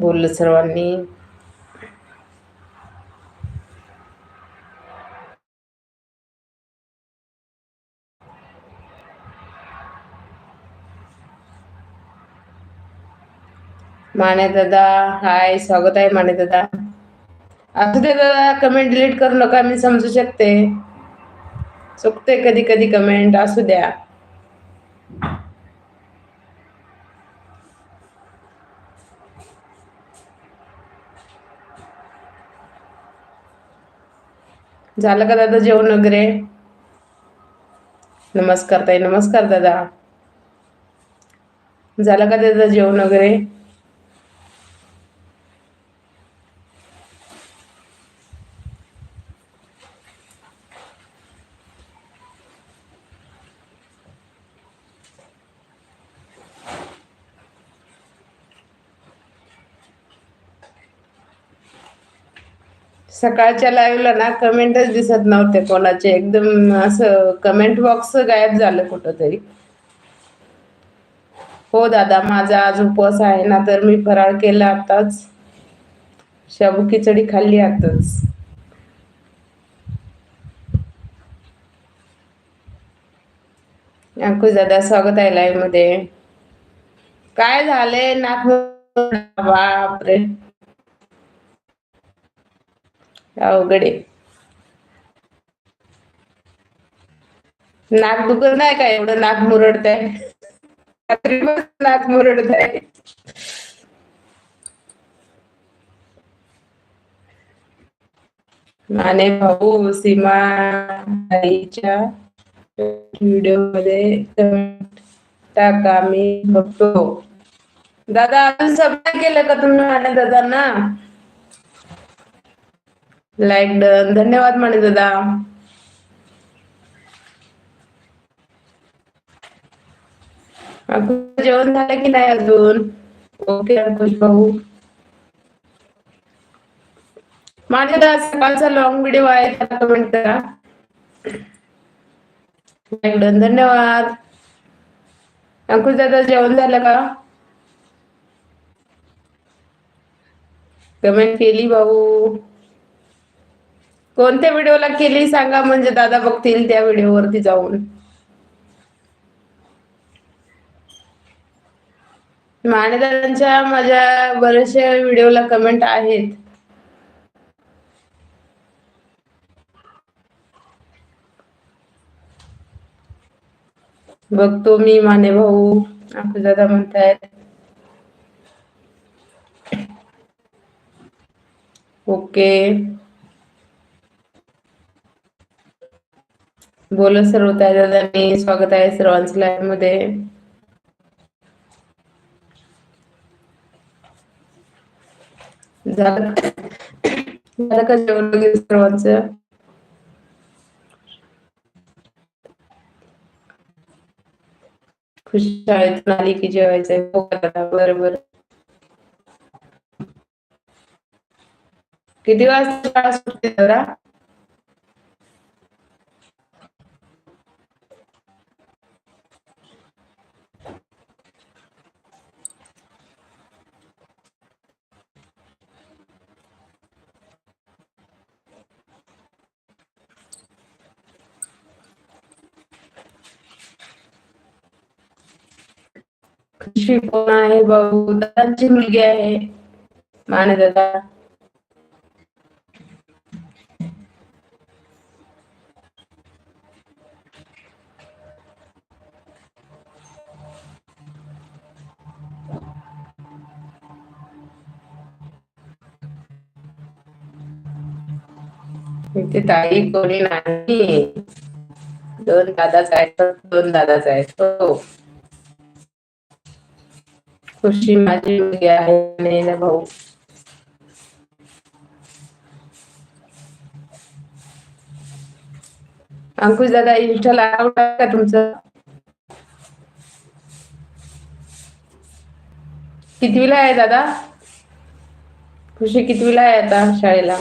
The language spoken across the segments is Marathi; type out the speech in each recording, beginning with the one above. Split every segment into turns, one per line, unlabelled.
बोललं सर्वांनी. माने दादा हाय स्वागत आहे माने दादा असू दे दादा कमेंट डिलीट करू नका मी समजू शकते. चुकते कधी कधी कमेंट असू द्या. झालं का दादा जेवण वगैरे? नमस्कार ताई नमस्कार दादा. झालं का दादा जेवण वगैरे? सकाळच्या लाईव्हला ना कमेंटच दिसत नव्हते कोणाचे. एकदम असं कमेंट बॉक्स गायब झालं कुठंतरी. हो दादा माझा आज उपवास आहे ना तर मी फराळ केला आताच. शाबू खिचडी खाल्ली आताच. अंकुश दादा स्वागत आहे लाईव्हमध्ये. काय झाले नाक बापरे. अवघडे नाक दुखत नाही का? एवढं नाक मुरडत आहे रात्री नाक मुरडत आहे माने भाऊ सीमा आईच्या व्हिडिओमध्ये टाका मी बघतो. दादा अजून सबस्क्राईब केलं का तुम्ही माने दादांना? लाईक डन धन्यवाद म्हणे दादा. जेवण झालं की नाही अजून? ओके अंकुश भाऊ. माझ्या दादा सकाळचा लॉंग व्हिडिओ आहे त्याला कमेंट करा. लाईक डन धन्यवाद. अंकुश दादा जेवण झालं का? कमेंट केली भाऊ. कोणत्या व्हिडिओला केली सांगा म्हणजे दादा बघतील त्या व्हिडिओवरती जाऊन. मानेदारांच्या माझ्या बऱ्याचशा व्हिडिओला कमेंट आहेत. बघतो मी माने भाऊ आपले दादा म्हणतायत. ओके. बोल सर्व त्या दादांनी स्वागत आहे सर्वांचं लाईव्हमध्ये. झालं झालं का जेवण वगैरे सर्वांचं? खुश शाळेतून आली की जेवायचंय हो बरोबर किती वाजता शाळा सुटते जरा खुशी कोण आहे भाऊ दादांची मुलगी आहे माने दादा। इथे ताई कोणी नाही दोन दादाच आहेत दोन दादाच आहेत हो। खुशी माझी मुलगी आहे भाऊ अंकुश दादा इंस्टाला आवड आहे का तुमचं कितवीला आहे दादा खुशी कितवीला आहे आता शाळेला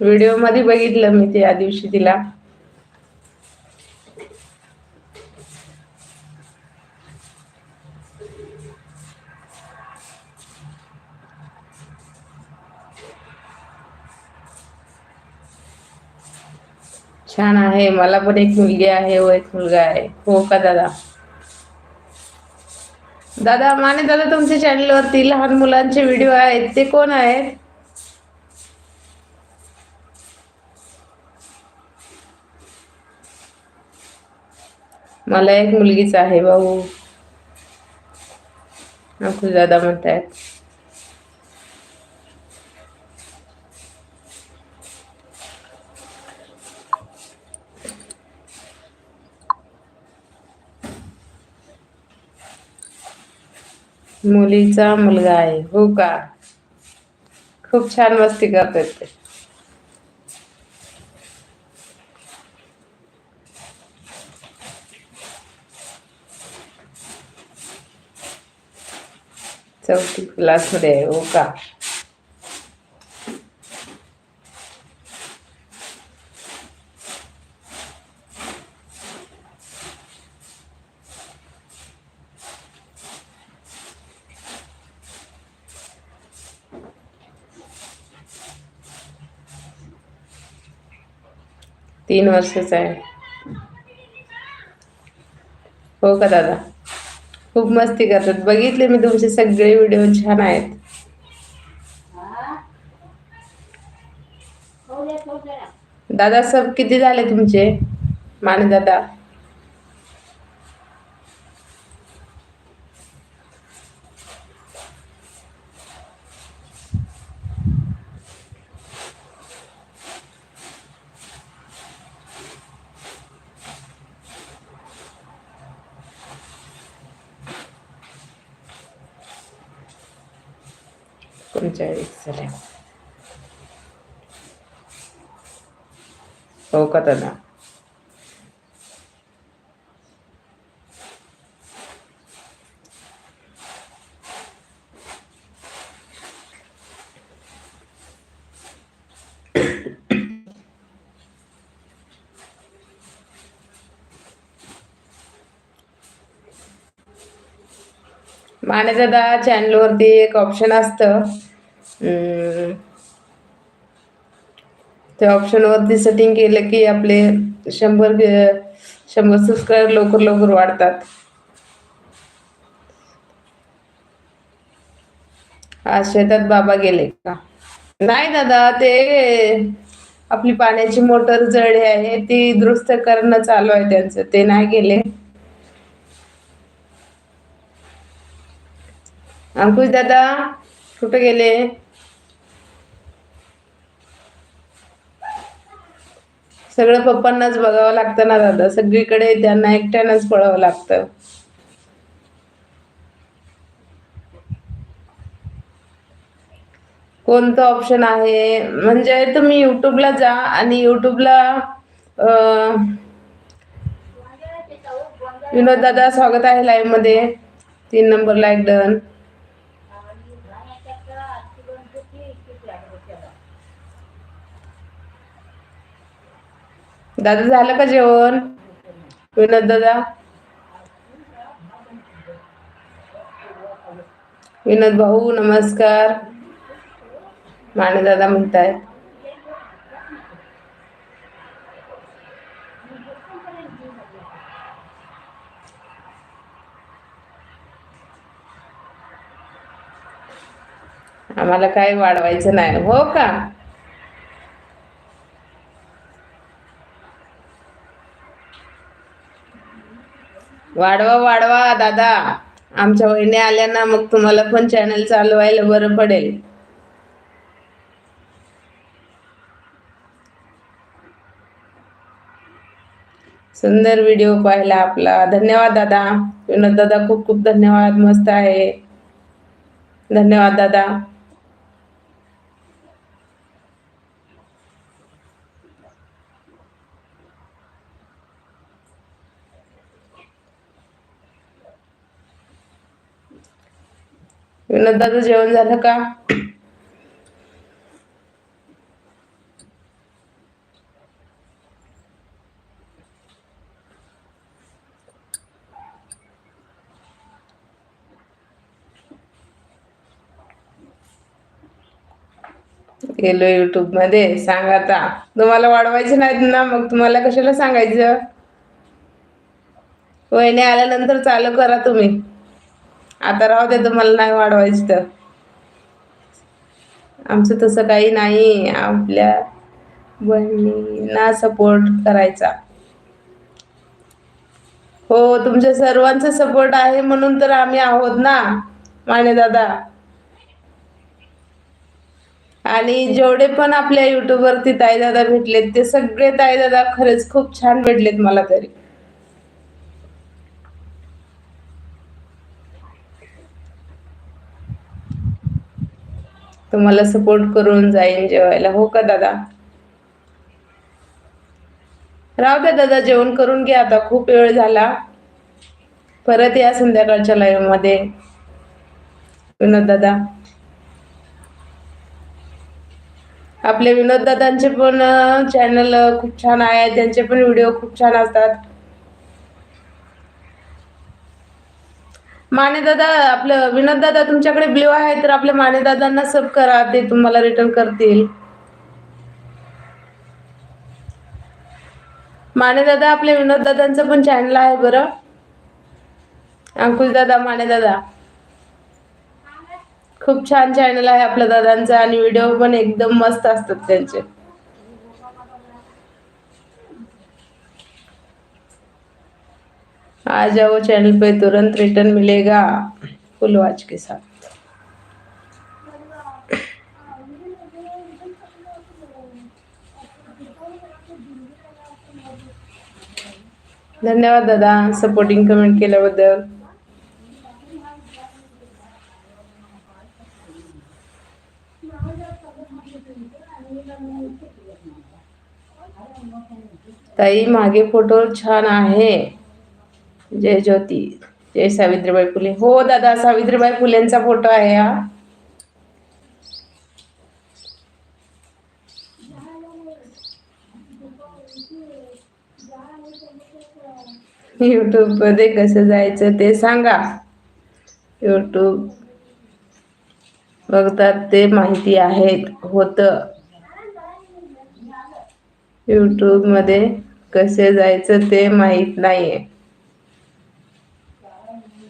व्हिडिओमध्ये बघितलं मी ते या दिवशी तिला छान आहे. मला पण एक मुलगी आहे व एक मुलगा आहे. हो का दादा? दादा माने दादा तुमच्या चॅनलवरती लहान मुलांचे व्हिडिओ आहेत. ते कोण आहेत? मला एक मुलगीच आहे भाऊ. अंकुश दादा म्हणतायत. मुलीचा मुलगा आहे हो का? खूप छान मस्ती करतात ते. चौथी क्लासमध्ये आहे हो का? तीन वर्षाचा आहे. हो का दादा? खूप मस्ती करतात. बघितले मी तुमचे सगळे व्हिडिओ छान आहेत. दादा सब किती झाले तुमचे? माने दादा एकोणचाळीस झाले हो का माने दादा चॅनलवरती एक ऑप्शन असतं. त्या ऑप्शन वरती सेटिंग केलं की आपले शंभर शंभर सबस्क्राईबर लवकर लवकर वाढतात. आज शेतात बाबा गेले का? नाही दादा ते आपली पाण्याची मोटर जळली आहे ती दुरुस्त करणं चालू आहे त्यांचं ते नाही गेले. अंकुश दादा कुठे गेले? सगळं पप्पांनाच बघावं लागतं ना दादा. सगळीकडे त्यांना एकट्यानंच पळावं लागतं. कोणतं ऑप्शन आहे? म्हणजे तुम्ही युट्यूबला जा आणि युट्यूबला विनोद दादा स्वागत आहे लाईव्हमध्ये. तीन नंबर लाईक डन दादा झालं का जेवण? विनोद दादा? विनोद भाऊ नमस्कार. माने दादा म्हणतायत. आम्हाला काही वाढवायचं नाही. हो का? वाढवा वाढवा दादा. आमच्या वहिनी आल्या ना मग तुम्हाला पण चॅनल चालवायला बरं पडेल. सुंदर व्हिडिओ पाहिला आपला. धन्यवाद दादा. विनोद दादा खूप खूप धन्यवाद. मस्त आहे. धन्यवाद दादा. विनोदाचं जेवण झालं का? गेलो युट्यूबमध्ये. सांग आता. तुम्हाला वाढवायचे नाहीत ना मग तुम्हाला कशाला सांगायचं? वहिने आल्यानंतर चालू करा तुम्ही. आता राहू दे तुम्हाला नाही वाढवायचं तर. आमचं तसं काही नाही. आपल्या बहिणींना सपोर्ट करायचा. हो तुमच्या सर्वांचा सपोर्ट आहे म्हणून तर आम्ही आहोत ना माने दादा. आणि जेवढे पण आपल्या युट्यूबवरती ताई दादा भेटलेत ते सगळे ताई दादा खरंच खूप छान भेटलेत मला तरी. तुम्हाला सपोर्ट करून जाईन जेवायला. हो का दादा? राहू द्या दादा जेवण करून घ्या. आता खूप वेळ झाला. परत या संध्याकाळच्या लाईव्हमध्ये. विनोद दादा. आपले विनोद दादांचे पण चॅनल खूप छान आहे. त्यांचे पण व्हिडिओ खूप छान असतात. माने दादा आपलं विनोद दादा तुमच्याकडे ब्ल्यू आहे तर आपल्या माने दादांना सब करा ते तुम्हाला रिटर्न करतील. माने दादा आपल्या विनोद दादांचं पण चॅनल आहे बरं. अंकुश दादा माने दादा खूप छान चॅनल आहे आपल्या दादांचा आणि व्हिडिओ पण एकदम मस्त असतात त्यांचे. आ जाओ चैनल पे, तुरंत रिटर्न मिलेगा फुल वॉच के साथ। धन्यवाद दादा सपोर्टिंग कमेंट केल्याबद्दल। ताई, मागे फ़ोटो छान आहे. जय ज्योती जय सावित्रीबाई फुले. हो दादा सावित्रीबाई फुलेंचा फोटो आहे हा. युट्यूबमध्ये कसं जायचं ते सांगा. युट्यूब बघतात ते माहिती आहेत होत. युट्यूबमध्ये कसे जायचं ते माहीत नाहीये.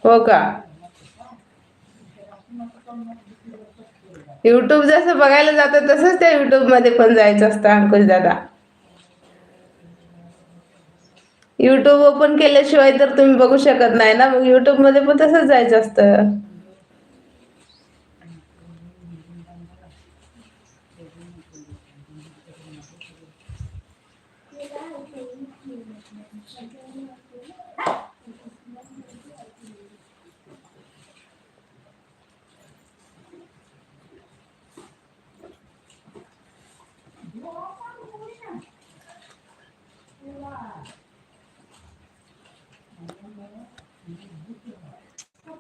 हो का? युट्यूब जसं बघायला जातं तसंच त्या युट्यूबमध्ये पण जायचं असतं अंकुश दादा. युट्यूब ओपन केल्याशिवाय तर तुम्ही बघू शकत नाही ना. मग युट्यूबमध्ये पण तसंच जायचं असतं.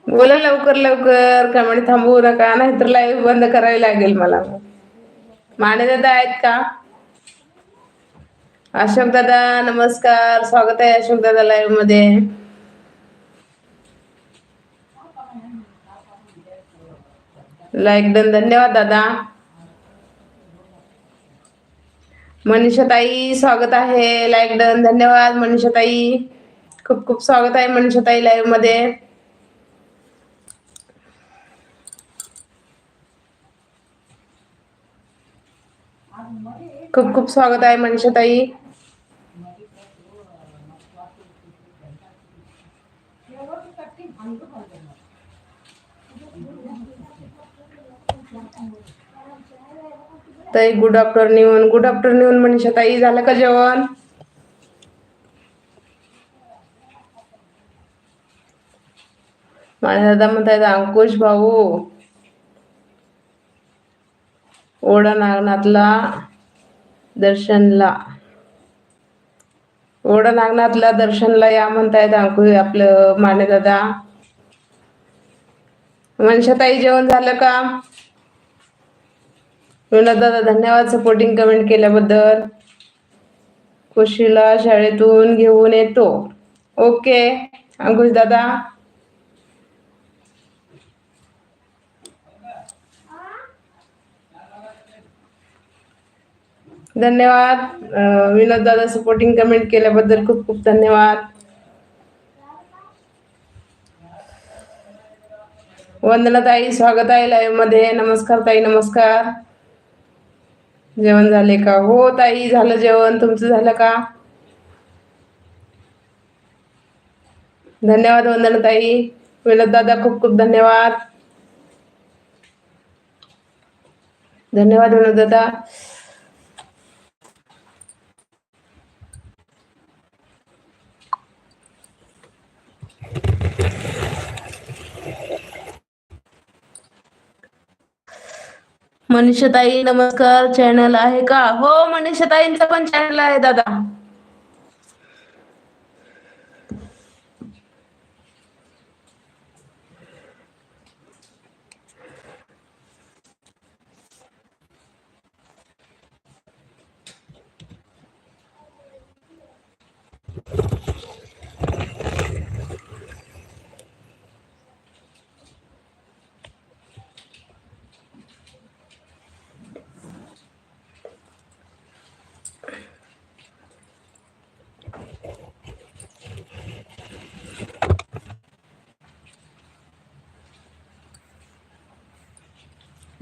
बोला लवकर लवकर. कमेंट थांबवू नका. नाहीतर लाईव्ह बंद करावी लागेल मला. माने दादा आहेत का? अशोक दादा नमस्कार. स्वागत आहे अशोक दादा लाईव्हमध्ये. लाईक डन धन्यवाद दादा. मनीषा ताई स्वागत आहे. लाईक डन धन्यवाद मनीषा ताई खूप खूप स्वागत आहे मनीषा ताई लाईव्हमध्ये. खूप खूप स्वागत आहे मनीषाताई ताई गुड आफ्टरनून गुड आफ्टरनून मनीषाताई झालं का जेवण? माझ्या दादा म्हणतायत अंकुश भाऊ. ओढा नागनाथला दर्शनला. ओढा नागनाथला दर्शनला या म्हणतायत अंकुश आपलं माने दादा. ताई जेवण झालं का? विनोद दादा धन्यवाद सपोर्टिंग कमेंट केल्याबद्दल. खुशीला शाळेतून घेऊन येतो. ओके अंकुश दादा. धन्यवाद. विनोद दादा सपोर्टिंग कमेंट केल्याबद्दल खूप खूप धन्यवाद. वंदना ताई स्वागत आहे लाईव्हमध्ये. नमस्कार ताई नमस्कार. जेवण झाले का? हो ताई झालं जेवण. तुमचं झालं का? धन्यवाद वंदना ताई विनोद दादा खूप खूप धन्यवाद. धन्यवाद विनोद दादा. मनीषाताई नमस्कार. चॅनल आहे का? हो मनीषाताईंचा पण चॅनल आहे दादा.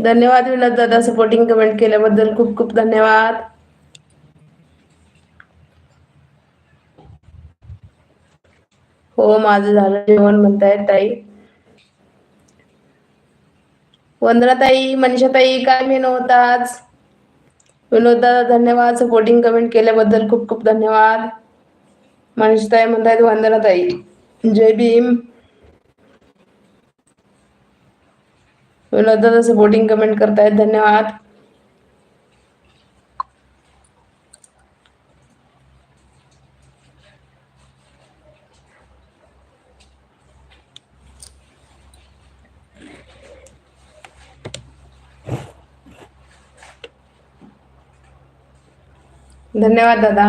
धन्यवाद विनोद दादा सपोर्टिंग कमेंट केल्याबद्दल खूप खूप धन्यवाद. हो माझं झालं जेवण म्हणतायत ताई. वंदनाताई मनीषाताई काय मेनू होता आज विनोद दादा धन्यवाद सपोर्टिंग कमेंट केल्याबद्दल खूप खूप धन्यवाद. मनीषाताई म्हणतायत वंदनाताई. जय भीम. विनोद दादा सपोर्टिंग कमेंट करतायत धन्यवाद. धन्यवाद दादा.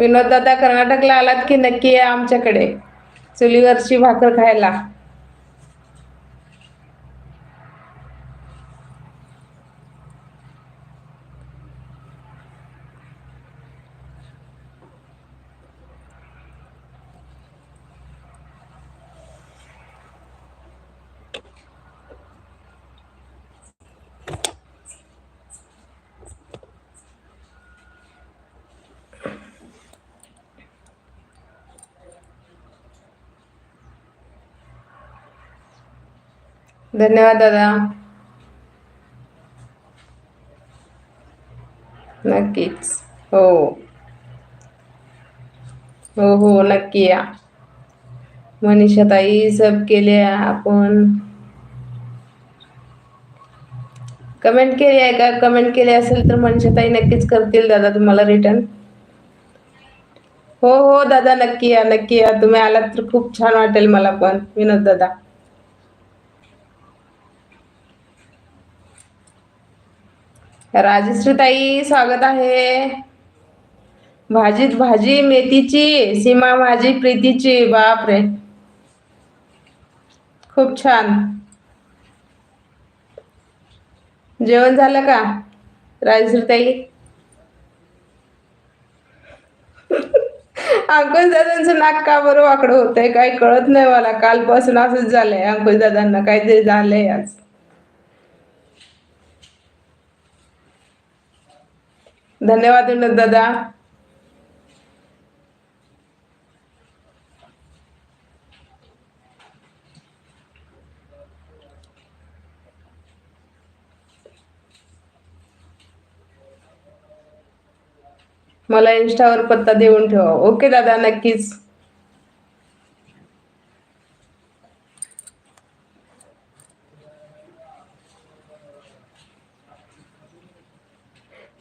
विनोद दादा कर्नाटकला आलात की नक्की या आमच्याकडे? चुलीवरची भाकर खायला. धन्यवाद दादा. नक्कीच. हो. हो हो नक्की या. मनीषा ताई सब केले आपण. कमेंट केली आहे का? कमेंट केली असेल तर मनीषा ताई नक्कीच करतील दादा तुम्हाला रिटर्न. हो हो दादा नक्की या नक्की या. तुम्ही आलात तर खूप छान वाटेल मला पण. विनोद दादा. राजश्री ताई स्वागत आहे. भाजीत भाजी मेथीची सीमा भाजी प्रीतीची बापरे. खूप छान. जेवण झालं का राजश्री ताई अंकुश दादांचं नाक का बरं वाकडं होतंय? काही कळत नाही मला. कालपासून असंच झालंय. अंकुश दादांना काहीतरी झालंय आज. धन्यवाद विनोद दादा. मला इन्स्टावर पत्ता देऊन ठेवा. ओके दादा नक्कीच.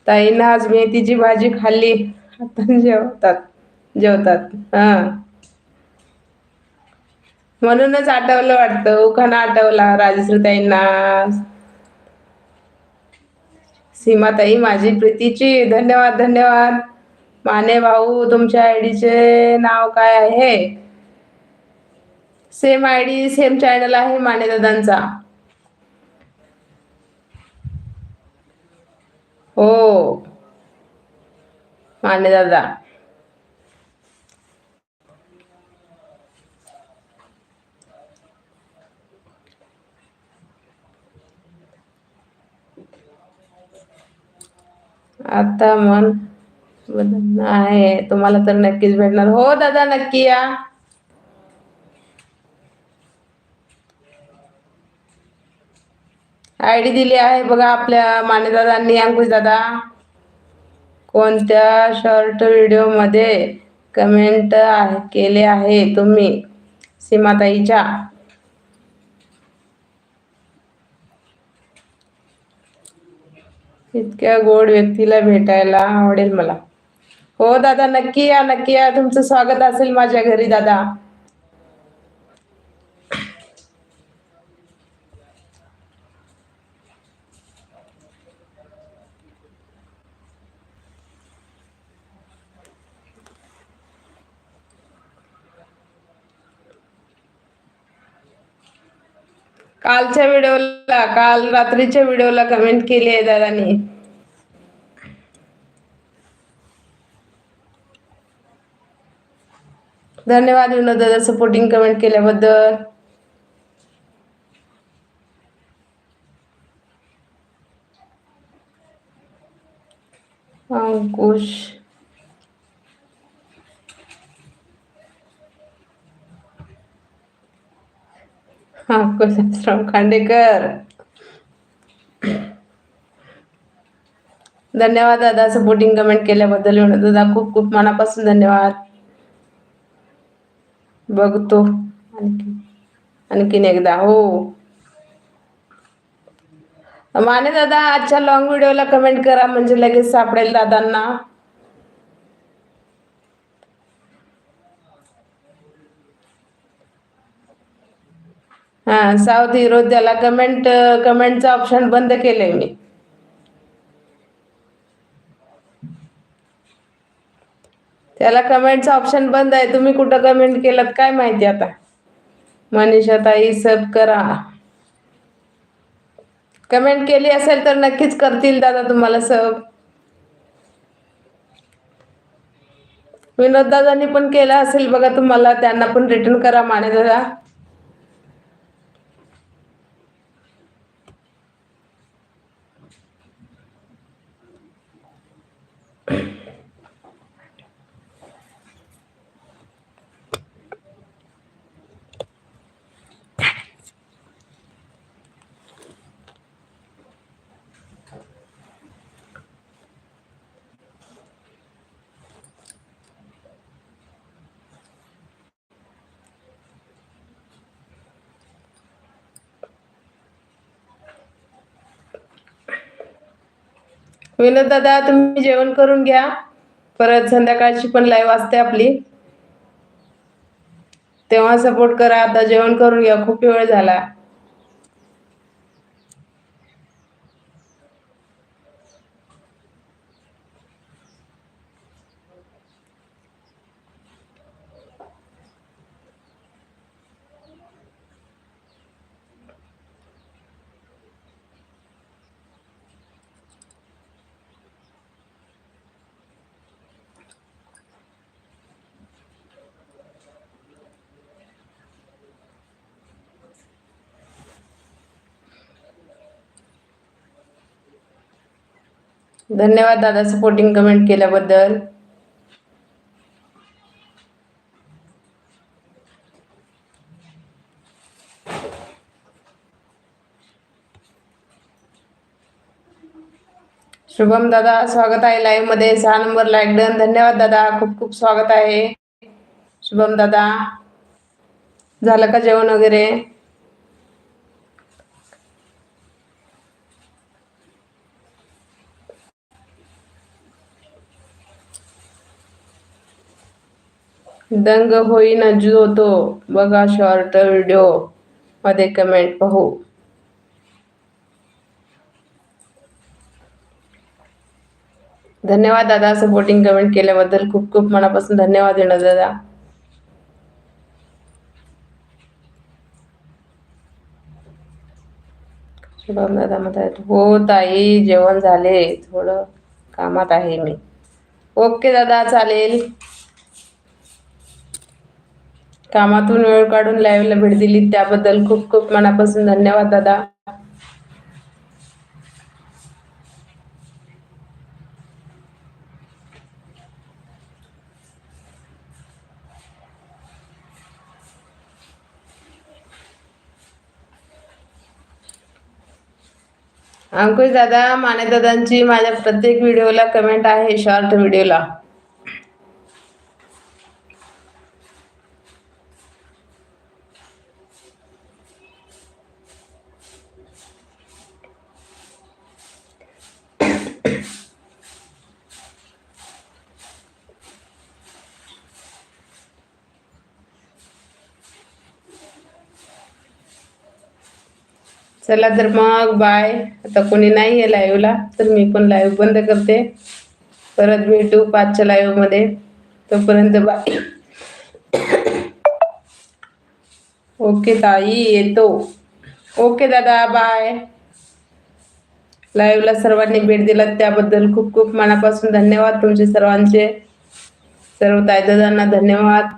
ताईनं आज मेथीची भाजी खाल्ली. आता जेवतात. जेवतात. हा. म्हणूनच आठवलं वाटतं. उखाणा आठवला राजश्री ताईंना. सीमाताई माझी प्रीतीची. धन्यवाद धन्यवाद. माने भाऊ तुमच्या आयडीचे नाव काय आहे? सेम आयडी सेम चॅनल आहे माने दादांचा. हो माने दादा आता मन आहे. तुम्हाला तर नक्कीच भेटणार. हो दादा नक्की या. आय डी दिली आहे बघा आपल्या मानेदादांनी अंकुश दादा कोणत्या शॉर्ट व्हिडिओमध्ये कमेंट आहे केले आहे तुम्ही? सीमाताईच्या. इतक्या गोड व्यक्तीला भेटायला आवडेल मला. हो दादा नक्की या नक्की या. तुमचं स्वागत असेल माझ्या घरी दादा. कालच्या व्हिडिओला काल रात्रीच्या व्हिडिओला कमेंट केली आहे दादानी. धन्यवाद विनोद दादा सपोर्टिंग कमेंट केल्याबद्दल. अंकुश. अंकुशराव खांडेकर धन्यवाद दादा सपोर्टिंग कमेंट केल्याबद्दल दादा खूप खूप मनापासून धन्यवाद बघतो आणखी आणखीन एकदा हो माने दादा आजच्या लॉंग व्हिडिओला कमेंट करा म्हणजे लगेच सापडेल दादांना हा साऊथ हिरो त्याला कमेंट कमेंटचं ऑप्शन बंद केलंय मी. त्याला कमेंटचं ऑप्शन बंद आहे. तुम्ही कुठं कमेंट केलं काय माहिती आता? मनीषा ताई सब करा. कमेंट केली असेल तर नक्कीच करतील दादा तुम्हाला सब विनोद दादांनी पण केलं असेल बघा तुम्हाला. त्यांना पण रिटर्न करा माने दादा. विनोद दादा? तुम्ही जेवण करून घ्या. परत संध्याकाळची पण लाईव्ह असते आपली. तेव्हा सपोर्ट करा. आता जेवण करून घ्या. खूप वेळ झाला. धन्यवाद दादा सपोर्टिंग कमेंट केल्याबद्दल. शुभम दादा स्वागत आहे लाईव्हमध्ये. सहा नंबर लाईक डन धन्यवाद दादा खूप खूप स्वागत आहे. शुभम दादा झालं का जेवण वगैरे? दंग होईन जो तो बघा शॉर्ट व्हिडिओमध्ये कमेंट पाहू. धन्यवाद दादा सपोर्टिंग कमेंट केल्याबद्दल खूप खूप मनापासून धन्यवाद येणार दादा? शुभम दादा म्हणतात हो ताई जेवण झाले थोडं कामात आहे मी. ओके दादा चालेल. कामातून वेळ काढून लाईव्हला भेट दिली त्याबद्दल खूप खूप मनापासून धन्यवाद दादा. अंकुश दादा माने दादांची माझ्या प्रत्येक व्हिडिओला कमेंट आहे शॉर्ट व्हिडिओला चला तर मग बाय. आता कोणी नाही आहे लाईव्हला तर मी पण लाईव्ह बंद करते. परत भेटू पाचच्या लाईव्हमध्ये. तोपर्यंत बाय ओके ताई येतो. ओके दादा बाय लाईव्हला सर्वांनी भेट दिला त्याबद्दल खूप खूप मनापासून धन्यवाद तुमचे सर्वांचे. सर्व ताई दादांना धन्यवाद.